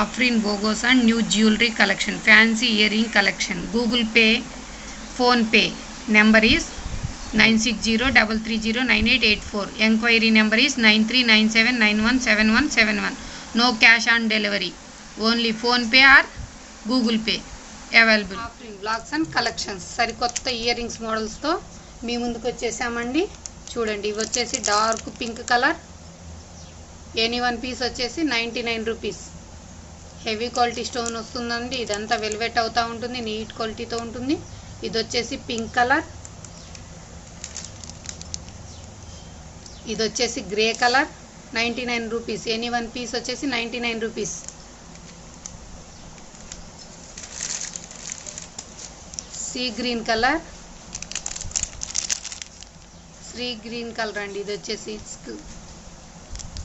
Afrin బోగోస్ and new jewellery collection fancy ear ring collection. Google Pay PhonePe number is nine six zero double three zero nine eight eight four. Enquiry number is nine three nine seven nine one seven one seven one. No cash on delivery. Only PhonePe or Google Pay available. Afreen blogs and collections. సరికొత్త ear rings మోడల్స్తో మీ ముందుకు వచ్చేసామండి. చూడండి ఇవి వచ్చేసి dark pink colour any one piece వచ్చేసి ninety nine rupees. Heavy quality stone వస్తుందండి. ఇదంతా వెల్వెట్ అవుతూ ఉంటుంది నీట్ క్వాలిటీతో ఉంటుంది. ఇది వచ్చేసి పింక్ కలర్. ఇది వచ్చేసి grey colour. Ninety nine rupees. Any one piece వచ్చేసి ninety nine rupees. Sea green colour. Shri green colour అండి. ఇది వచ్చేసి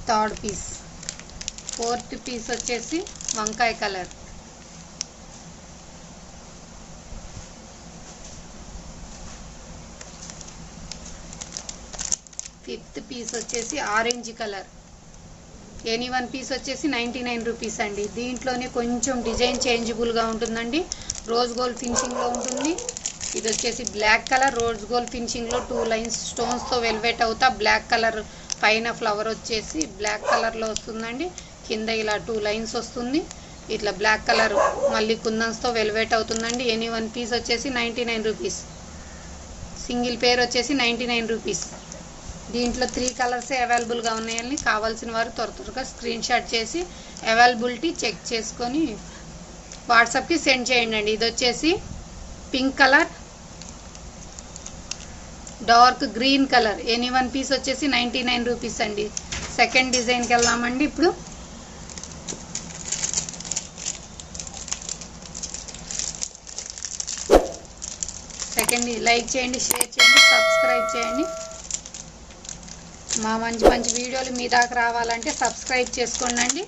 థర్డ్ పీస్. ఫోర్త్ పీస్ వచ్చేసి వంకాయ కలర్. ఫిఫ్త్ పీస్ వచ్చేసి orange colour. Any one piece వచ్చేసి నైంటీ నైన్ రూపీస్ అండి. దీంట్లోనే కొంచెం డిజైన్ చేంజబుల్గా ఉంటుందండి. రోజ్ గోల్డ్ ఫినిషింగ్లో ఉంటుంది. ఇది వచ్చేసి బ్లాక్ కలర్. రోజ్ గోల్డ్ ఫినిషింగ్లో టూ లైన్స్ స్టోన్స్తో వెల్వెట్ అవుతా బ్లాక్ కలర్ పైన ఫ్లవర్ వచ్చేసి బ్లాక్ కలర్లో వస్తుందండి. కింద ఇలా టూ లైన్స్ వస్తుంది. ఇట్లా బ్లాక్ కలర్ మళ్ళీ కుందన్స్తో వెల్వేట్ అవుతుందండి. ఎనీ వన్ పీస్ వచ్చేసి ninety nine rupees. Single pair వచ్చేసి నైంటీ నైన్ రూపీస్. దీంట్లో త్రీ కలర్సే అవైలబుల్గా ఉన్నాయని కావాల్సిన వారు త్వర త్వరగా స్క్రీన్ షాట్ చేసి అవైలబిలిటీ చెక్ చేసుకొని వాట్సాప్కి సెండ్ చేయండి ఇది వచ్చేసి pink colour dark green colour. Any one piece వచ్చేసి నైంటీ నైన్ రూపీస్ అండి. సెకండ్ డిజైన్కి వెళ్దామండి ఇప్పుడు. సెకండ్ లైక్ చేయండి షేర్ చేయండి సబ్స్క్రైబ్ చేయండి. మా మంచి మంచి వీడియోలు మీ దాకా రావాలంటే సబ్స్క్రైబ్ చేసుకోండి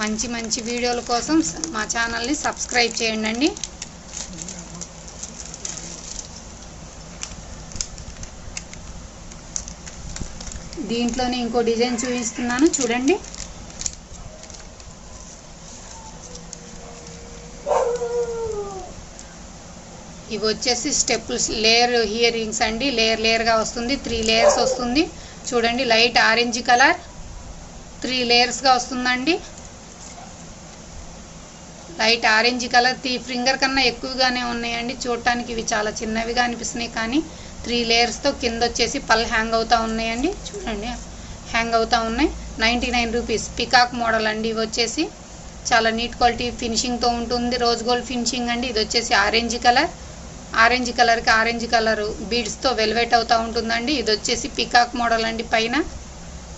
మంచి మంచి వీడియోల కోసం మా ఛానల్ని సబ్స్క్రైబ్ చేయండి దీంట్లోనే ఇంకో డిజైన్ చూపిస్తున్నాను చూడండి. ఇవి వచ్చేసి స్టెప్స్ లేయర్ ఇయర్ రింగ్స్ అండి. లేయర్ లేయర్గా వస్తుంది త్రీ లేయర్స్ వస్తుంది. చూడండి లైట్ ఆరెంజ్ కలర్ త్రీ లేయర్స్గా వస్తుందండి. Light orange colour three finger కన్నా ఎక్కువగానే ఉన్నాయండి. చూడటానికి ఇవి చాలా చిన్నవిగా అనిపిస్తున్నాయి కానీ త్రీ లేయర్స్తో కింద వచ్చేసి పళ్ళు హ్యాంగ్ అవుతూ ఉన్నాయండి. చూడండి హ్యాంగ్ అవుతూ ఉన్నాయి. Ninety nine rupees. Peacock model అండి. ఇవి వచ్చేసి చాలా నీట్ క్వాలిటీ ఫినిషింగ్తో ఉంటుంది. రోజ్ గోల్డ్ ఫినిషింగ్ అండి. ఇది వచ్చేసి ఆరెంజ్ కలర్ ఆరెంజ్ కలర్కి ఆరెంజ్ కలర్ బీడ్స్తో వెల్వెట్ అవుతూ ఉంటుందండి. ఇది వచ్చేసి పికాక్ మోడల్ అండి. పైన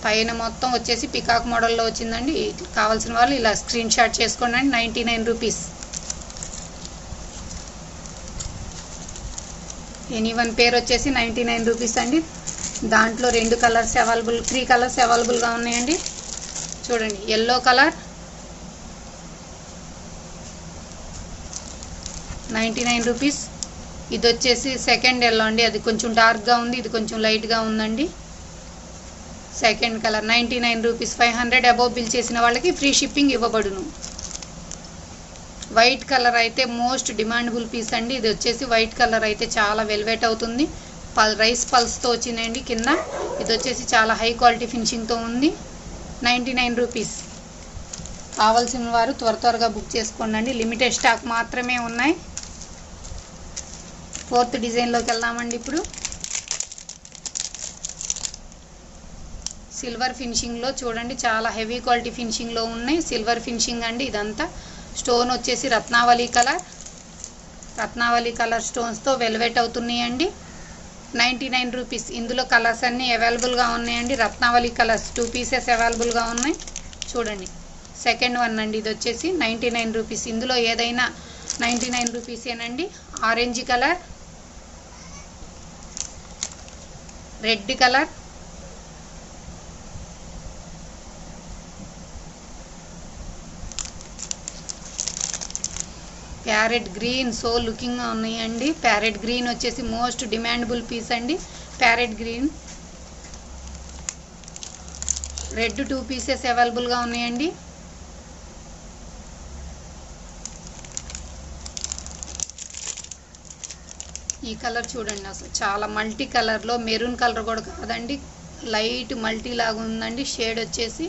పైన మొత్తం వచ్చేసి పికాక్ మోడల్లో వచ్చిందండి. కావాల్సిన వాళ్ళు ఇలా స్క్రీన్ షాట్ చేసుకోండి. అండి ninety nine rupees. Any one pair వచ్చేసి నైంటీ నైన్ రూపీస్ అండి. దాంట్లో రెండు కలర్స్ అవైలబుల్ త్రీ కలర్స్ అవైలబుల్గా ఉన్నాయండి. చూడండి yellow colour. Ninety nine rupees. ఇది వచ్చేసి సెకండ్ ఎల్లో అండి. అది కొంచెం డార్క్గా ఉంది ఇది కొంచెం లైట్గా ఉందండి. Second colour ninety nine rupees. Five hundred above bill చేసిన వాళ్ళకి ఫ్రీ షిప్పింగ్ ఇవ్వబడును. వైట్ కలర్ అయితే మోస్ట్ డిమాండబుల్ పీస్ అండి. ఇది వచ్చేసి వైట్ కలర్ అయితే చాలా వెల్వెట్ అవుతుంది. పల్ రైస్ పల్స్తో వచ్చిందండి కింద. ఇది వచ్చేసి చాలా హై క్వాలిటీ ఫినిషింగ్తో ఉంది. Ninety nine rupees. కావాల్సిన వారు త్వర త్వరగా బుక్ చేసుకోండి అండి లిమిటెడ్ స్టాక్ మాత్రమే ఉన్నాయి. ఫోర్త్ డిజైన్లోకి వెళ్దామండి ఇప్పుడు. సిల్వర్ ఫినిషింగ్లో చూడండి చాలా హెవీ క్వాలిటీ ఫినిషింగ్లో ఉన్నాయి. సిల్వర్ ఫినిషింగ్ అండి ఇదంతా. స్టోన్ వచ్చేసి రత్నావళి కలర్. రత్నావళి కలర్ స్టోన్స్తో వెల్వెట్ అవుతున్నాయండి. Ninety nine rupees. ఇందులో కలర్స్ అన్నీ అవైలబుల్గా ఉన్నాయండి. రత్నావళి కలర్స్ టూ పీసెస్ అవైలబుల్గా ఉన్నాయి. చూడండి. సెకండ్ వన్ అండి. ఇది వచ్చేసి నైంటీ నైన్ రూపీస్. ఇందులో ఏదైనా ninety nine రూపీసేనండి. Orange colour. Red colour. Parrot green. So లుకింగ్గా ఉన్నాయండి. ప్యారెట్ గ్రీన్ వచ్చేసి మోస్ట్ డిమాండబుల్ పీస్ అండి. Parrot green. Red two pieces అవైలబుల్గా ఉన్నాయండి. ఈ కలర్ చూడండి అసలు చాలా మల్టీ కలర్లో. మెరూన్ కలర్ కూడా కాదండి. లైట్ మల్టీ లాగా ఉందండి. షేడ్ వచ్చేసి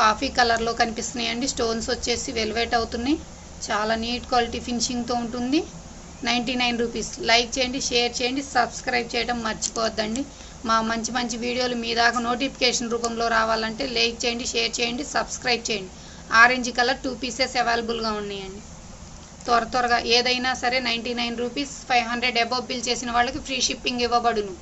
కాఫీ కలర్లో కనిపిస్తున్నాయండి. స్టోన్స్ వచ్చేసి వెల్వేట్ అవుతున్నాయి. చాలా నీట్ క్వాలిటీ ఫినిషింగ్తో ఉంటుంది. Ninety nine rupees. లైక్ చేయండి షేర్ చేయండి సబ్స్క్రైబ్ చేయడం మర్చిపోవద్దండి. మా మంచి మంచి వీడియోలు మీ దాకా నోటిఫికేషన్ రూపంలో రావాలంటే లైక్ చేయండి షేర్ చేయండి సబ్స్క్రైబ్ చేయండి. ఆరెంజ్ కలర్ టూ పీసెస్ అవైలబుల్గా ఉన్నాయండి. త్వర త్వరగా ఏదైనా సరే ninety nine rupees five hundred above bill చేసిన వాళ్ళకి ఫ్రీ షిప్పింగ్ ఇవ్వబడును.